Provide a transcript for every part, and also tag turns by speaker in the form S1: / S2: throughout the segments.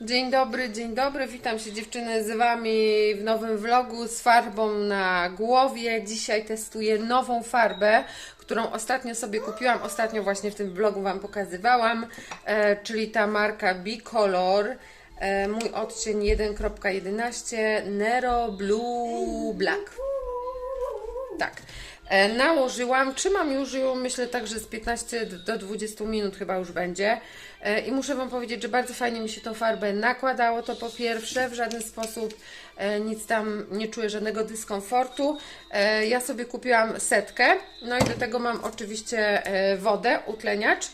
S1: Dzień dobry, dzień dobry. Witam się dziewczyny z Wami w nowym vlogu z farbą na głowie. Dzisiaj testuję nową farbę, którą ostatnio sobie kupiłam. Ostatnio właśnie w tym vlogu Wam pokazywałam, e, czyli ta marka Bicolor. E, mój odcień 1.11 Nero Blue Black. Tak. E, nałożyłam, trzymam już ją, myślę tak, że z 15 do 20 minut chyba już będzie. E, I muszę Wam powiedzieć, że bardzo fajnie mi się tą farbę nakładało. To po pierwsze, w żaden sposób e, nic tam nie czuję, żadnego dyskomfortu. Ja sobie kupiłam setkę, no i do tego mam oczywiście wodę, utleniacz.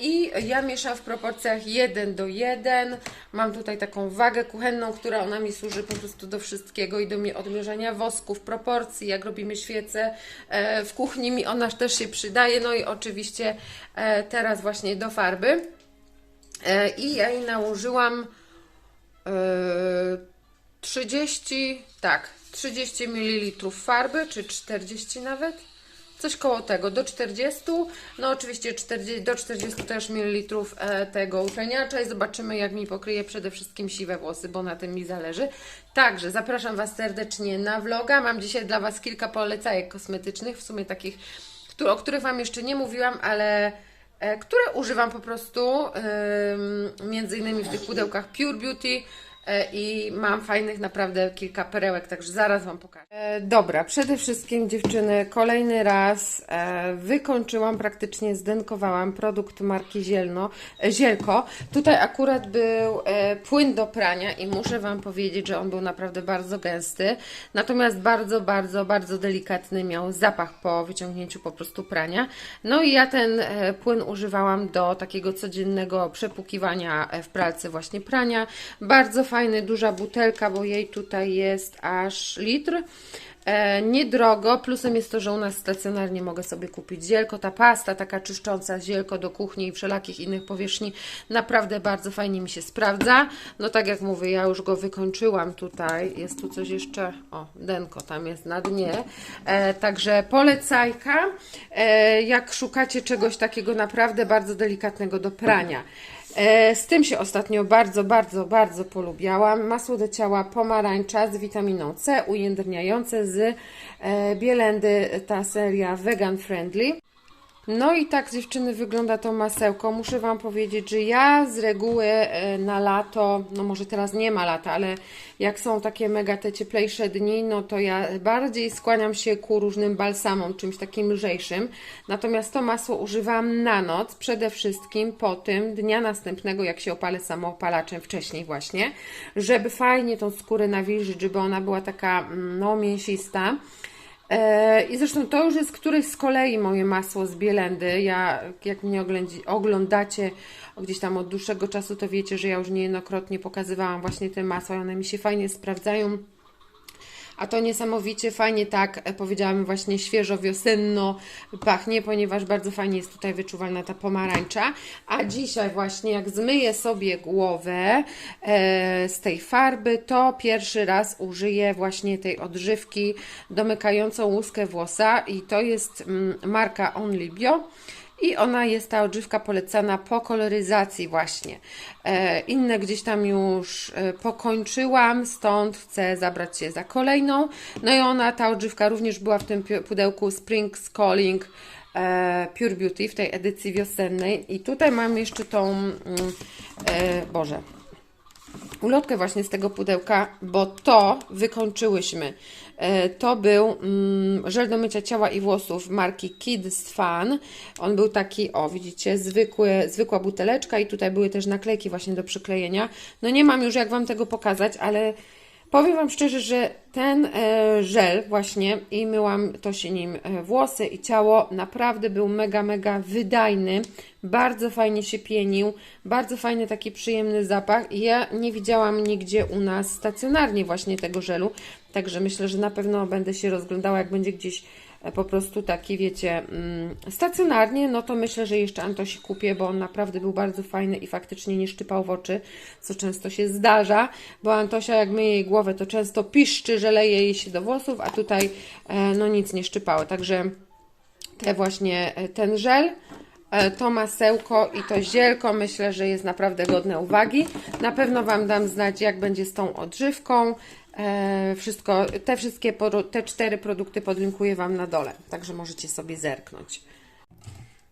S1: I ja mieszam w proporcjach 1 do 1. Mam tutaj taką wagę kuchenną, która ona mi służy po prostu do wszystkiego i do mi odmierzania wosków, proporcji, jak robimy świece. E, W kuchni mi ona też się przydaje. No i oczywiście e, teraz właśnie do farby. E, I ja jej nałożyłam e, 30, tak, 30 ml farby, czy 40 nawet. Coś koło tego, do 40, no oczywiście 40, do 40 też mililitrów e, tego utleniacza i zobaczymy jak mi pokryje przede wszystkim siwe włosy, bo na tym mi zależy. Także zapraszam Was serdecznie na vloga. Mam dzisiaj dla Was kilka polecajek kosmetycznych, w sumie takich, o których Wam jeszcze nie mówiłam, ale e, które używam po prostu, między innymi w tych pudełkach Pure Beauty i mam fajnych naprawdę kilka perełek, także zaraz Wam pokażę. E, dobra, przede wszystkim dziewczyny, kolejny raz e, wykończyłam, praktycznie zdenkowałam produkt marki Zielno, e, Zielko. Tutaj akurat był e, płyn do prania i muszę Wam powiedzieć, że on był naprawdę bardzo gęsty, natomiast bardzo, bardzo, bardzo delikatny miał zapach po wyciągnięciu po prostu prania. No i ja ten e, płyn używałam do takiego codziennego przepłukiwania e, w pralce właśnie prania. Bardzo fajny, duża butelka, bo jej tutaj jest aż litr. E, niedrogo, plusem jest to, że u nas stacjonarnie mogę sobie kupić zielko, ta pasta taka czyszcząca zielko do kuchni i wszelakich innych powierzchni naprawdę bardzo fajnie mi się sprawdza. No tak jak mówię, ja już go wykończyłam tutaj, jest tu coś jeszcze, o denko tam jest na dnie, e, także polecajka, e, jak szukacie czegoś takiego naprawdę bardzo delikatnego do prania. E, Z tym się ostatnio bardzo, bardzo, bardzo polubiałam. Masło do ciała pomarańcza z witaminą C, ujędrniające z e, Bielendy, ta seria vegan friendly. No i tak dziewczyny wygląda to masełko. Muszę Wam powiedzieć, że ja z reguły e, na lato, no może teraz nie ma lata, ale jak są takie mega te cieplejsze dni, no to ja bardziej skłaniam się ku różnym balsamom, czymś takim lżejszym. Natomiast to masło używam na noc, przede wszystkim po tym dnia następnego, jak się opalę samoopalaczem wcześniej właśnie, żeby fajnie tą skórę nawilżyć, żeby ona była taka mm, no mięsista. E, I zresztą to już jest któreś z kolei moje masło z Bielendy. Ja, jak mnie oglądacie gdzieś tam od dłuższego czasu, to wiecie, że ja już niejednokrotnie pokazywałam właśnie te masła i one mi się fajnie sprawdzają. A to niesamowicie fajnie tak, e, powiedziałam właśnie świeżo, wiosenno pachnie, ponieważ bardzo fajnie jest tutaj wyczuwalna ta pomarańcza. A dzisiaj właśnie jak zmyję sobie głowę e, z tej farby, to pierwszy raz użyję właśnie tej odżywki domykającą łuskę włosa i to jest mm, marka Only Bio. I ona jest ta odżywka polecana po koloryzacji właśnie. E, inne gdzieś tam już e, pokończyłam, stąd chcę zabrać się za kolejną. No i ona, ta odżywka również była w tym pudełku Spring Calling e, Pure Beauty w tej edycji wiosennej. I tutaj mam jeszcze tą, mm, Boże, ulotkę właśnie z tego pudełka, bo to wykończyłyśmy. E, To był mm, żel do mycia ciała i włosów marki Kids Fun. On był taki, o widzicie, zwykły, zwykła buteleczka i tutaj były też naklejki właśnie do przyklejenia. No nie mam już jak Wam tego pokazać, ale Powiem Wam szczerze, że ten e, żel właśnie i myłam to się nim e, włosy i ciało naprawdę był mega, mega wydajny. Bardzo fajnie się pienił, bardzo fajny taki przyjemny zapach ja nie widziałam nigdzie u nas stacjonarnie właśnie tego żelu, także myślę, że na pewno będę się rozglądała, jak będzie gdzieś e, po prostu taki, wiecie, mm, stacjonarnie, no to myślę, że jeszcze Antosi kupię, bo on naprawdę był bardzo fajny i faktycznie nie szczypał w oczy, co często się zdarza, bo Antosia jak myje jej głowę, to często piszczy, że leje jej się do włosów, a tutaj e, no nic nie szczypało, także te właśnie, e, ten żel To masełko i to zielko myślę, że jest naprawdę godne uwagi. Na pewno Wam dam znać, jak będzie z tą odżywką. E, Wszystko, te wszystkie, te cztery produkty podlinkuję Wam na dole, także możecie sobie zerknąć.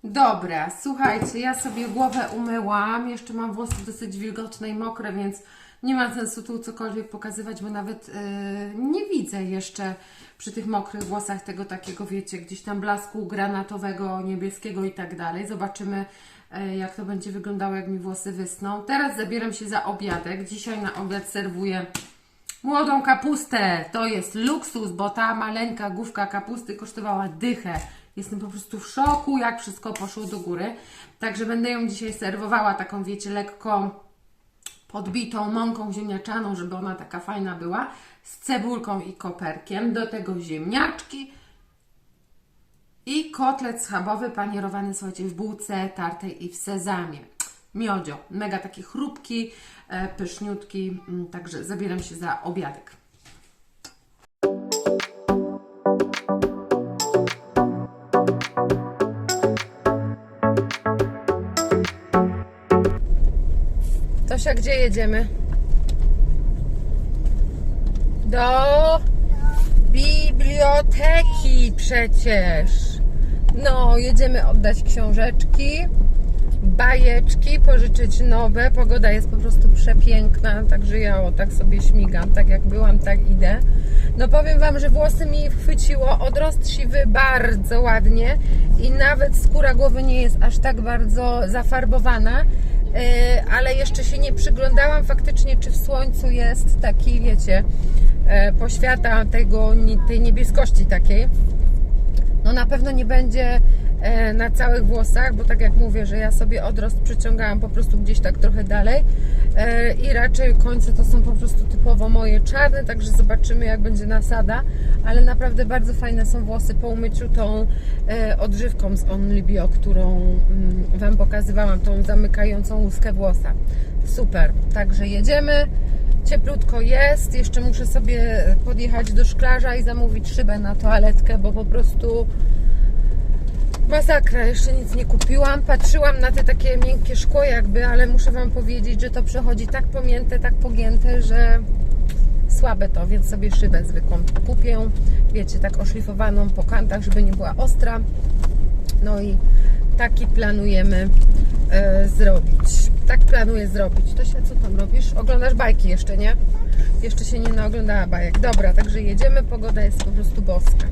S1: Dobra, słuchajcie, ja sobie głowę umyłam. Jeszcze mam włosy dosyć wilgotne i mokre, więc nie ma sensu tu cokolwiek pokazywać, bo nawet yy, nie widzę jeszcze przy tych mokrych włosach tego takiego, wiecie, gdzieś tam blasku granatowego, niebieskiego i tak dalej. Zobaczymy, yy, jak to będzie wyglądało, jak mi włosy wysną. Teraz zabieram się za obiadek. Dzisiaj na obiad serwuję Młodą kapustę to jest luksus, bo ta maleńka główka kapusty kosztowała dychę. Jestem po prostu w szoku, jak wszystko poszło do góry. Także będę ją dzisiaj serwowała taką, wiecie, lekko podbitą mąką ziemniaczaną, żeby ona taka fajna była, z cebulką i koperkiem. Do tego ziemniaczki i kotlet schabowy panierowany, słuchajcie, w bułce tartej i w sezamie. Miodzio, mega taki chrupki, e, pyszniutki, mm, także zabieram się za obiadek. Tosia, gdzie jedziemy? Do biblioteki przecież. No, jedziemy oddać książeczki, bajeczki, pożyczyć nowe. Pogoda jest po prostu przepiękna, także ja o tak sobie śmigam, tak jak byłam, tak idę. No powiem Wam, że włosy mi chwyciło, odrost siwy bardzo ładnie i nawet skóra głowy nie jest aż tak bardzo zafarbowana, yy, ale jeszcze się nie przyglądałam faktycznie, czy w słońcu jest taki, wiecie, yy, poświata tego, tej niebieskości takiej. No na pewno nie będzie na całych włosach, bo tak jak mówię, że ja sobie odrost przyciągałam po prostu gdzieś tak trochę dalej e, i raczej końce to są po prostu typowo moje czarne, także zobaczymy jak będzie nasada, ale naprawdę bardzo fajne są włosy po umyciu tą e, odżywką z Only Bio, którą mm, Wam pokazywałam, tą zamykającą łuskę włosa. Super, także jedziemy. Cieplutko jest, jeszcze muszę sobie podjechać do szklarza i zamówić szybę na toaletkę, bo po prostu masakra, jeszcze nic nie kupiłam. Patrzyłam na te takie miękkie szkło jakby, ale muszę Wam powiedzieć, że to przechodzi tak pomięte, tak pogięte, że słabe to, więc sobie szybę zwykłą kupię. Wiecie, tak oszlifowaną po kantach, żeby nie była ostra. No i taki planujemy e, zrobić. Tak planuję zrobić. To się co tam robisz? Oglądasz bajki jeszcze, nie? Jeszcze się nie naoglądała bajek. Dobra, także jedziemy. Pogoda jest po prostu boska.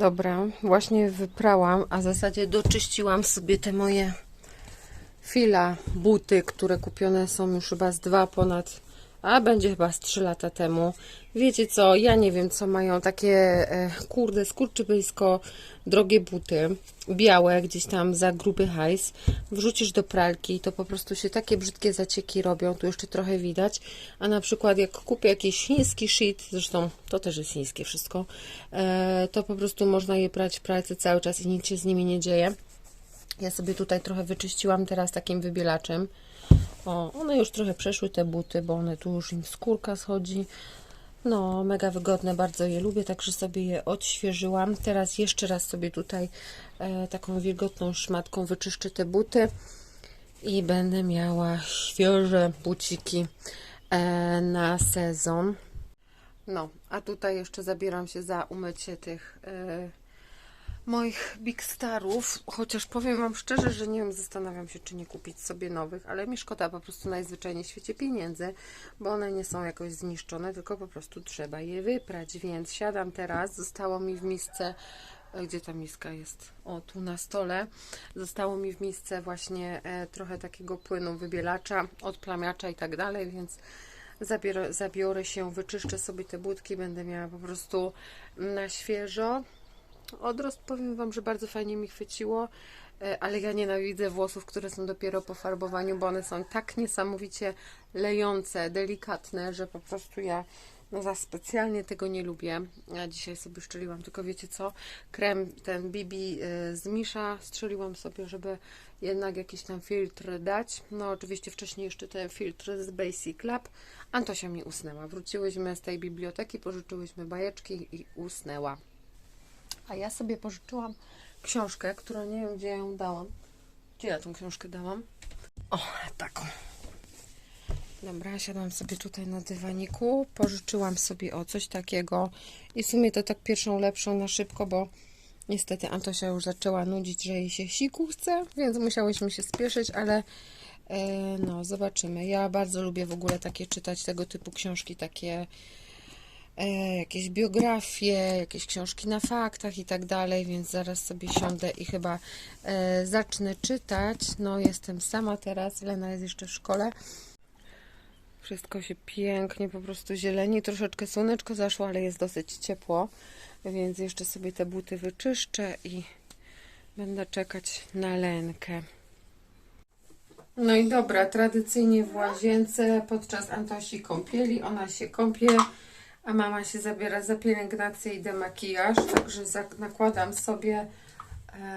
S1: Dobra, właśnie wyprałam, a w zasadzie doczyściłam sobie te moje fila, buty, które kupione są już chyba z dwa ponad, a będzie chyba z trzy lata temu. Wiecie co, ja nie wiem co mają takie, e, kurde, skurczybyjsko drogie buty, białe, gdzieś tam za gruby hajs, wrzucisz do pralki, to po prostu się takie brzydkie zacieki robią, tu jeszcze trochę widać, a na przykład jak kupię jakiś chiński shit, zresztą to też jest chińskie wszystko, e, to po prostu można je prać w pralce cały czas i nic się z nimi nie dzieje. Ja sobie tutaj trochę wyczyściłam teraz takim wybielaczem. O, one już trochę przeszły te buty, bo one tu już im skórka schodzi. No, mega wygodne, bardzo je lubię, także sobie je odświeżyłam. Teraz jeszcze raz sobie tutaj e, taką wilgotną szmatką wyczyszczę te buty i będę miała świeże buciki e, na sezon. No, a tutaj jeszcze zabieram się za umycie tych e, moich Big Starów, chociaż powiem Wam szczerze, że nie wiem, zastanawiam się, czy nie kupić sobie nowych, ale mi szkoda po prostu najzwyczajniej w świecie pieniędzy, bo one nie są jakoś zniszczone, tylko po prostu trzeba je wyprać, więc siadam teraz, zostało mi w misce e, gdzie ta miska jest? O, tu na stole. Zostało mi w misce właśnie e, trochę takiego płynu wybielacza, odplamiacza i tak dalej, więc zabiorę, zabiorę się, wyczyszczę sobie te budki, będę miała po prostu na świeżo. Odrost powiem Wam, że bardzo fajnie mi chwyciło, e, ale ja nienawidzę włosów, które są dopiero po farbowaniu, bo one są tak niesamowicie lejące, delikatne, że po prostu ja No za specjalnie tego nie lubię. Ja dzisiaj sobie szczeliłam, tylko wiecie co? Krem ten BB y, z Misza strzeliłam sobie, żeby jednak jakiś tam filtr dać. No oczywiście wcześniej jeszcze ten filtr z Basic Lab. Antosia mi usnęła. Wróciłyśmy z tej biblioteki, pożyczyłyśmy bajeczki i usnęła. A ja sobie pożyczyłam książkę, którą nie wiem, gdzie ją dałam. Gdzie ja tą książkę dałam? O, taką. Dobra, siadłam sobie tutaj na dywaniku, pożyczyłam sobie o coś takiego i w sumie to tak pierwszą lepszą na szybko, bo niestety Antosia już zaczęła nudzić, że jej się siku chce, więc musiałyśmy się spieszyć, ale e, no zobaczymy. Ja bardzo lubię w ogóle takie czytać tego typu książki, takie jakieś biografie, jakieś książki na faktach i tak dalej, więc zaraz sobie siądę i chyba e, zacznę czytać. No jestem sama teraz, Lena jest jeszcze w szkole. Wszystko się pięknie po prostu zieleni. Troszeczkę słoneczko zaszło, ale jest dosyć ciepło, więc jeszcze sobie te buty wyczyszczę i będę czekać na Lenkę. No i dobra, tradycyjnie w łazience podczas Antosi kąpieli. Ona się kąpie, a mama się zabiera za pielęgnację i demakijaż. Także nakładam sobie e,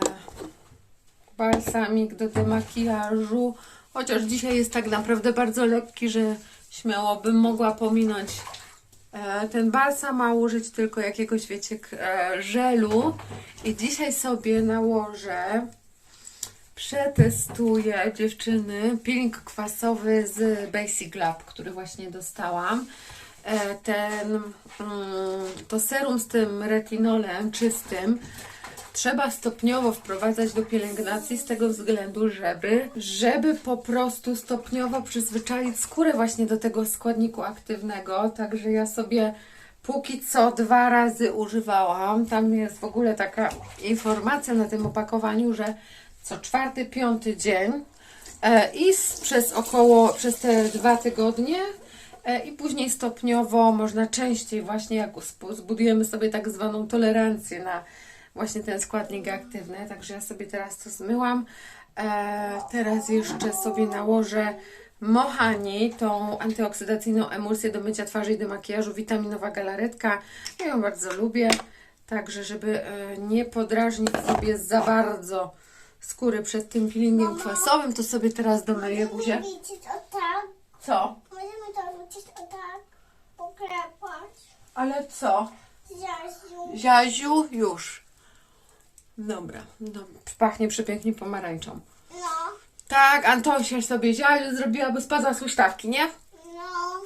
S1: balsamik do demakijażu. Chociaż dzisiaj jest tak naprawdę bardzo lekki, że śmiało bym mogła pominąć e, ten balsam, a użyć tylko jakiegoś, wiecie, e, żelu. I dzisiaj sobie nałożę, przetestuję dziewczyny peeling kwasowy z Basic Lab, który właśnie dostałam. E, ten, mm, to serum z tym retinolem czystym trzeba stopniowo wprowadzać do pielęgnacji z tego względu, żeby, żeby po prostu stopniowo przyzwyczaić skórę właśnie do tego składniku aktywnego. Także ja sobie póki co dwa razy używałam. Tam jest w ogóle taka informacja na tym opakowaniu, że co czwarty, piąty dzień e, i przez około, przez te dwa tygodnie i później stopniowo można częściej właśnie jak zbudujemy sobie tak zwaną tolerancję na właśnie ten składnik aktywny. Także ja sobie teraz to zmyłam. E, teraz jeszcze sobie nałożę Mohani, tą antyoksydacyjną emulsję do mycia twarzy i do makijażu, witaminowa galaretka. Ja ją bardzo lubię. Także, żeby e, nie podrażnić sobie za bardzo skóry przed tym peelingiem kwasowym, to sobie teraz domyję buzię. Co?
S2: Możemy to liczyć o tak. Poklepać.
S1: Ale co?
S2: Ziaziu.
S1: Ziaziu, już. Dobra, no, pachnie przepięknie pomarańczą.
S2: No.
S1: Tak, Antosia sobie ziaziu zrobiła, bo spadła z huśtawki, nie?
S2: No.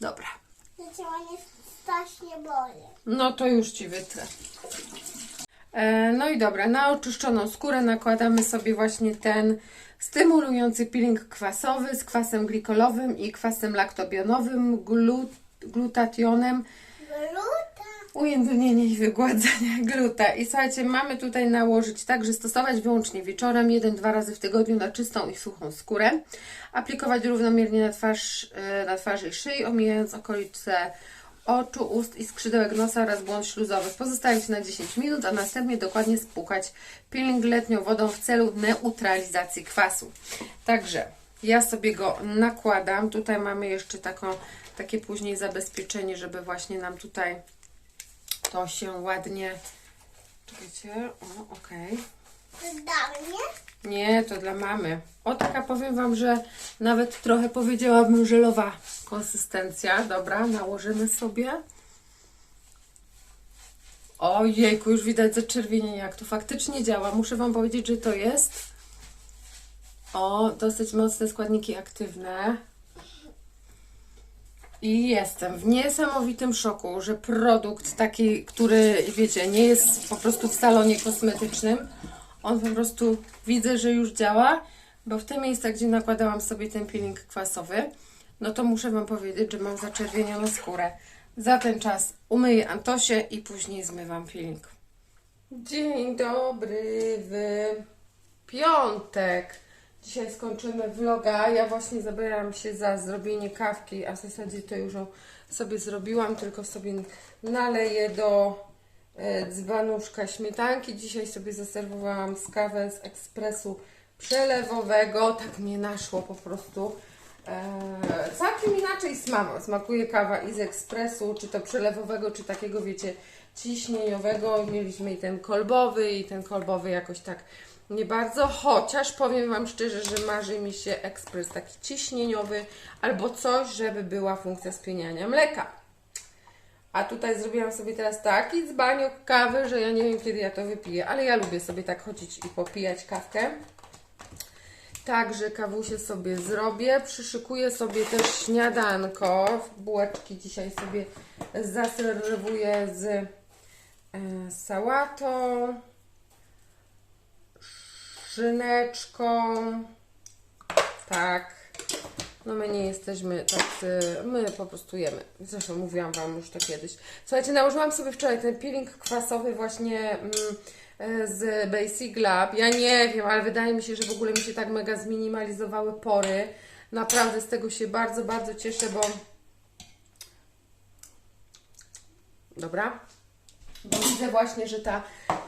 S1: Dobra.
S2: Zaczęła mnie strasznie boli.
S1: No to już Ci wytrę. E, no i dobra, na oczyszczoną skórę nakładamy sobie właśnie ten stymulujący peeling kwasowy z kwasem glikolowym i kwasem laktobionowym, glut, glutationem,
S2: Gluta.
S1: ujędrnienie i wygładzenie gluta. I słuchajcie, mamy tutaj nałożyć tak, że stosować wyłącznie wieczorem, jeden, dwa razy w tygodniu na czystą i suchą skórę. Aplikować równomiernie na twarz, e, na twarzy i szyi, omijając okolice oczu, ust i skrzydełek nosa oraz błąd śluzowy. Pozostawić na 10 minut, a następnie dokładnie spłukać peeling letnią wodą w celu neutralizacji kwasu. Także ja sobie go nakładam. Tutaj mamy jeszcze taką, takie później zabezpieczenie, żeby właśnie nam tutaj to się ładnie. Czekajcie, o, okej.
S2: To dla mnie?
S1: Nie, to dla mamy. O, taka powiem Wam, że nawet trochę powiedziałabym żelowa konsystencja. Dobra, nałożymy sobie. Ojejku, już widać zaczerwienienie, jak to faktycznie działa. Muszę Wam powiedzieć, że to jest o, dosyć mocne składniki aktywne. I jestem w niesamowitym szoku, że produkt taki, który wiecie, nie jest po prostu w salonie kosmetycznym, on po prostu widzę, że już działa, bo w te miejsca, gdzie nakładałam sobie ten peeling kwasowy, no to muszę Wam powiedzieć, że mam zaczerwienioną skórę. Za ten czas umyję Antosię i później zmywam peeling. Dzień dobry w piątek. Dzisiaj skończymy vloga. Ja właśnie zabieram się za zrobienie kawki, a w zasadzie to już sobie zrobiłam, tylko sobie naleję do dzbanuszka śmietanki. Dzisiaj sobie zaserwowałam z kawę z ekspresu przelewowego. Tak mnie naszło po prostu. E, całkiem inaczej sma- smakuje kawa i z ekspresu, czy to przelewowego, czy takiego, wiecie, ciśnieniowego. Mieliśmy i ten kolbowy, i ten kolbowy jakoś tak nie bardzo, chociaż powiem Wam szczerze, że marzy mi się ekspres taki ciśnieniowy albo coś, żeby była funkcja spieniania mleka. A tutaj zrobiłam sobie teraz taki dzbaniok kawy, że ja nie wiem kiedy ja to wypiję, ale ja lubię sobie tak chodzić i popijać kawkę. Także kawusie sobie zrobię. Przyszykuję sobie też śniadanko. Bułeczki dzisiaj sobie zaserwuję z e, sałatą, szyneczką. Tak. No my nie jesteśmy tacy, my po prostu jemy. Zresztą mówiłam Wam już to kiedyś. Słuchajcie, nałożyłam sobie wczoraj ten peeling kwasowy właśnie mm, e, z Basic Lab. Ja nie wiem, ale wydaje mi się, że w ogóle mi się tak mega zminimalizowały pory. Naprawdę z tego się bardzo, bardzo cieszę, bo... Dobra. Bo widzę właśnie, że ta...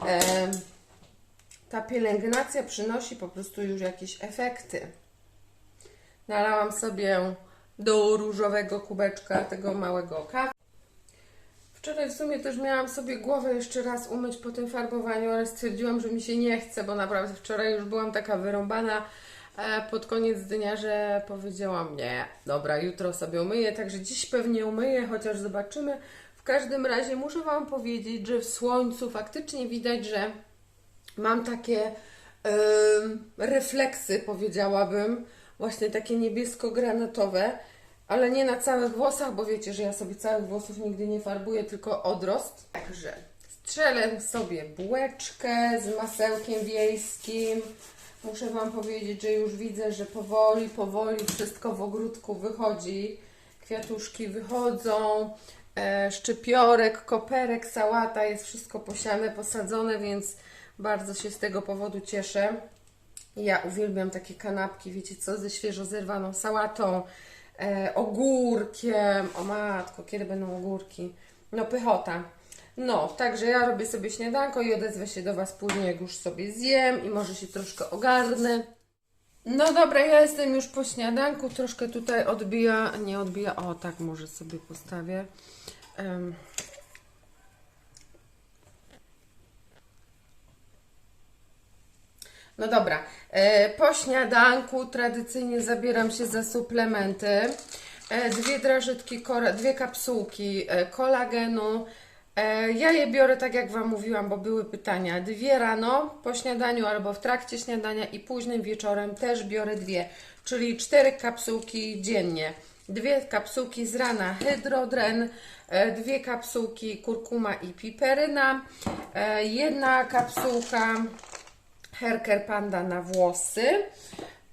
S1: em, ta pielęgnacja przynosi po prostu już jakieś efekty. Nalałam sobie do różowego kubeczka tego małego kawy. Wczoraj w sumie też miałam sobie głowę jeszcze raz umyć po tym farbowaniu, ale stwierdziłam, że mi się nie chce, bo naprawdę wczoraj już byłam taka wyrąbana pod koniec dnia, że powiedziałam nie, dobra, jutro sobie umyję, także dziś pewnie umyję, chociaż zobaczymy. W każdym razie muszę Wam powiedzieć, że w słońcu faktycznie widać, że mam takie em, refleksy, powiedziałabym, właśnie takie niebiesko-granatowe, ale nie na całych włosach, bo wiecie, że ja sobie całych włosów nigdy nie farbuję, tylko odrost. Także strzelę sobie bułeczkę z masełkiem wiejskim. Muszę Wam powiedzieć, że już widzę, że powoli, powoli wszystko w ogródku wychodzi. Kwiatuszki wychodzą, e, szczypiorek, koperek, sałata, jest wszystko posiane, posadzone, więc bardzo się z tego powodu cieszę. Ja uwielbiam takie kanapki, wiecie co, ze świeżo zerwaną sałatą, e, ogórkiem. O matko, kiedy będą ogórki? No pychota. No, także ja robię sobie śniadanko i odezwę się do Was później, jak już sobie zjem i może się troszkę ogarnę. No dobra, ja jestem już po śniadanku, troszkę tutaj odbija, nie odbija, o tak może sobie postawię. Em, No dobra, e, po śniadanku tradycyjnie zabieram się za suplementy. E, Dwie drażyczki, kora- dwie kapsułki e, kolagenu. Ja je biorę tak jak Wam mówiłam, bo były pytania. Dwie rano po śniadaniu albo w trakcie śniadania i późnym wieczorem też biorę dwie, czyli cztery kapsułki dziennie. Dwie kapsułki z rana hydrodren, dwie kapsułki kurkuma i piperyna, jedna kapsułka Herker Panda na włosy.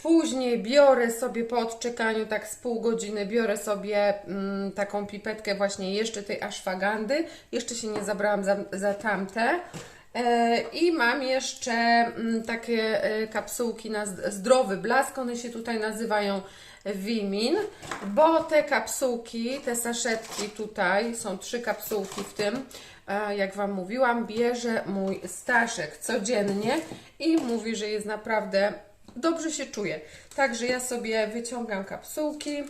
S1: Później biorę sobie po odczekaniu tak z pół godziny, biorę sobie mm, taką pipetkę właśnie jeszcze tej ashwagandy. Jeszcze się nie zabrałam za, za tamte. E, I mam jeszcze mm, takie e, kapsułki na zd- zdrowy blask. One się tutaj nazywają Wimin, bo te kapsułki, te saszetki tutaj, są trzy kapsułki w tym, jak Wam mówiłam, bierze mój Staszek codziennie i mówi, że jest naprawdę dobrze się czuje. Także ja sobie wyciągam kapsułki.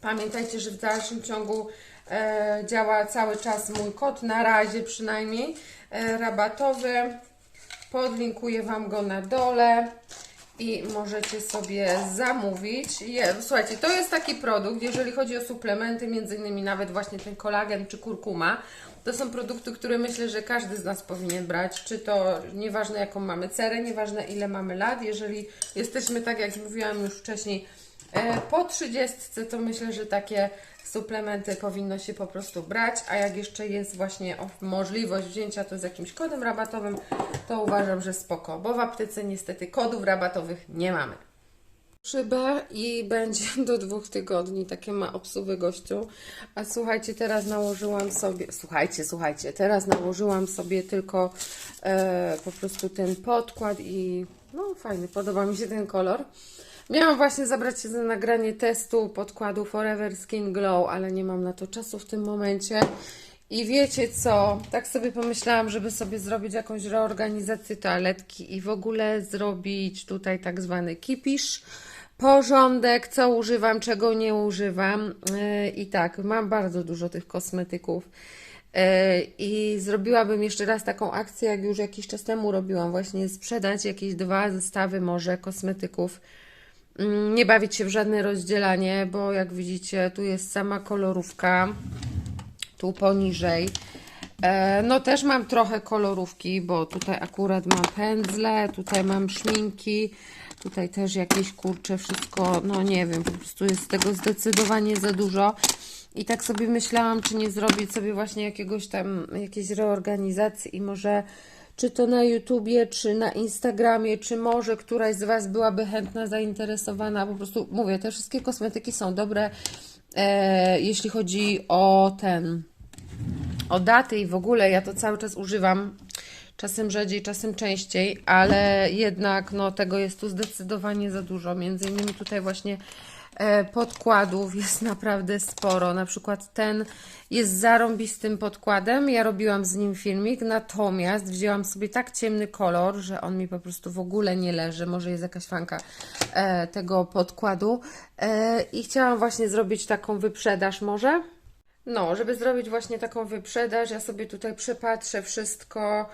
S1: Pamiętajcie, że w dalszym ciągu e, działa cały czas mój kod, na razie przynajmniej, e, rabatowy. Podlinkuję Wam go na dole i możecie sobie zamówić. Je, słuchajcie, to jest taki produkt, jeżeli chodzi o suplementy, między innymi nawet właśnie ten kolagen czy kurkuma, to są produkty, które myślę, że każdy z nas powinien brać, czy to nieważne jaką mamy cerę, nieważne ile mamy lat, jeżeli jesteśmy, tak jak mówiłam już wcześniej, po 30, to myślę, że takie suplementy powinno się po prostu brać, a jak jeszcze jest właśnie możliwość wzięcia to z jakimś kodem rabatowym, to uważam, że spoko, bo w aptece niestety kodów rabatowych nie mamy. Szybę i będzie do dwóch tygodni, takie ma obsuwy gościu. A słuchajcie, teraz nałożyłam sobie, słuchajcie, słuchajcie, teraz nałożyłam sobie tylko e, po prostu ten podkład i no fajny, podoba mi się ten kolor. Miałam właśnie zabrać się za nagranie testu podkładu Forever Skin Glow, ale nie mam na to czasu w tym momencie. I wiecie co? Tak sobie pomyślałam, żeby sobie zrobić jakąś reorganizację toaletki i w ogóle zrobić tutaj tak zwany kipisz. porządek, co używam, czego nie używam. E, I tak, mam bardzo dużo tych kosmetyków. E, I zrobiłabym jeszcze raz taką akcję, jak już jakiś czas temu robiłam, właśnie sprzedać jakieś dwa zestawy może kosmetyków. Mm, Nie bawić się w żadne rozdzielanie, bo jak widzicie, tu jest sama kolorówka, tu poniżej. E, No też mam trochę kolorówki, bo tutaj akurat mam pędzle, tutaj mam szminki, tutaj też jakieś kurcze, wszystko, no nie wiem, po prostu jest tego zdecydowanie za dużo. I tak sobie myślałam, czy nie zrobić sobie właśnie jakiegoś tam, jakiejś reorganizacji i może czy to na YouTubie, czy na Instagramie, czy może któraś z Was byłaby chętna, zainteresowana. Po prostu mówię, te wszystkie kosmetyki są dobre, e, jeśli chodzi o ten, o daty i w ogóle ja to cały czas używam. Czasem rzadziej, czasem częściej, ale jednak no, tego jest tu zdecydowanie za dużo. Między innymi tutaj właśnie podkładów jest naprawdę sporo. Na przykład ten jest zarąbistym podkładem. Ja robiłam z nim filmik, natomiast wzięłam sobie tak ciemny kolor, że on mi po prostu w ogóle nie leży. Może jest jakaś fanka e, tego podkładu. E, I chciałam właśnie zrobić taką wyprzedaż może. No, żeby zrobić właśnie taką wyprzedaż, ja sobie tutaj przepatrzę wszystko.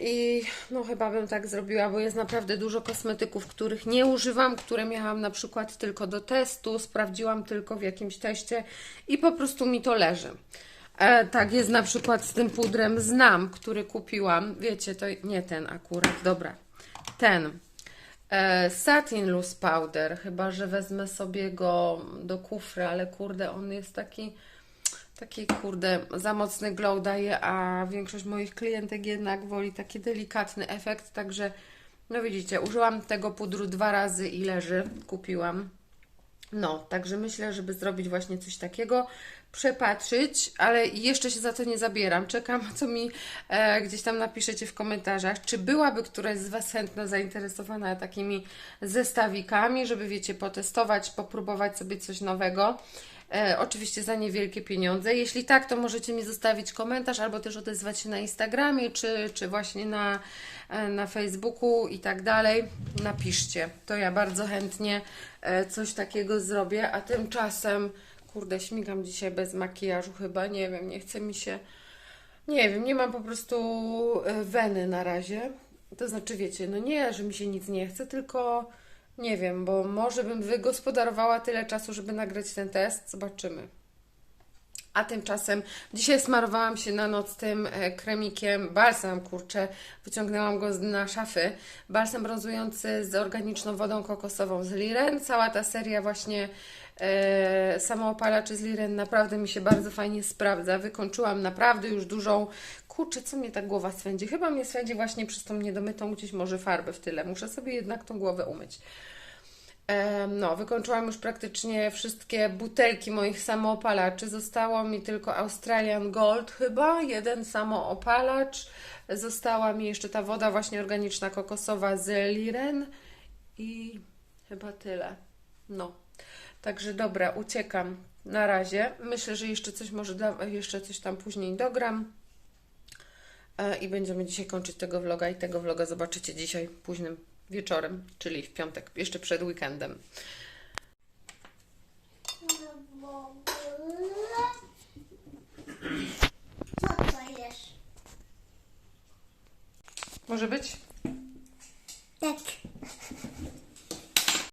S1: I no chyba bym tak zrobiła, bo jest naprawdę dużo kosmetyków, których nie używam, które miałam na przykład tylko do testu, sprawdziłam tylko w jakimś teście i po prostu mi to leży. E, tak jest na przykład z tym pudrem Znam, który kupiłam. Wiecie, to nie ten akurat, dobra. Ten. E, Satin Loose Powder, chyba że wezmę sobie go do kufry, ale kurde, on jest taki taki kurde, za mocny glow daje, a większość moich klientek jednak woli taki delikatny efekt, także no widzicie, użyłam tego pudru dwa razy i leży, kupiłam. No, także myślę, żeby zrobić właśnie coś takiego, przepatrzyć, ale jeszcze się za to nie zabieram. Czekam, co mi e, gdzieś tam napiszecie w komentarzach, czy byłaby któraś z Was chętna, zainteresowana takimi zestawikami, żeby wiecie, potestować, popróbować sobie coś nowego. E, oczywiście za niewielkie pieniądze. Jeśli tak, to możecie mi zostawić komentarz albo też odezwać się na Instagramie, czy, czy właśnie na, e, na Facebooku i tak dalej. Napiszcie. To ja bardzo chętnie e, coś takiego zrobię, a tymczasem, kurde, śmigam dzisiaj bez makijażu chyba, nie wiem, nie chce mi się, nie wiem, nie mam po prostu e, weny na razie. To znaczy, wiecie, no nie, że mi się nic nie chce, tylko nie wiem, bo może bym wygospodarowała tyle czasu, żeby nagrać ten test. Zobaczymy. A tymczasem dzisiaj smarowałam się na noc tym e, kremikiem, balsam, kurczę, wyciągnęłam go na szafy. Balsam brązujący z organiczną wodą kokosową z Liren. Cała ta seria właśnie e, samoopalaczy z Liren naprawdę mi się bardzo fajnie sprawdza. Wykończyłam naprawdę już dużą, kurczę, co mnie ta głowa swędzi? Chyba mnie swędzi właśnie przez tą niedomytą gdzieś może farbę w tyle. Muszę sobie jednak tą głowę umyć. No, wykończyłam już praktycznie wszystkie butelki moich samoopalaczy. Zostało mi tylko Australian Gold chyba, jeden samoopalacz. Została mi jeszcze ta woda właśnie organiczna kokosowa z Liren i chyba tyle. No. Także dobra, uciekam na razie. Myślę, że jeszcze coś może jeszcze coś tam później dogram. E, I będziemy dzisiaj kończyć tego vloga i tego vloga zobaczycie dzisiaj późnym wieczorem, czyli w piątek, jeszcze przed weekendem.
S2: Co to jest?
S1: Może być?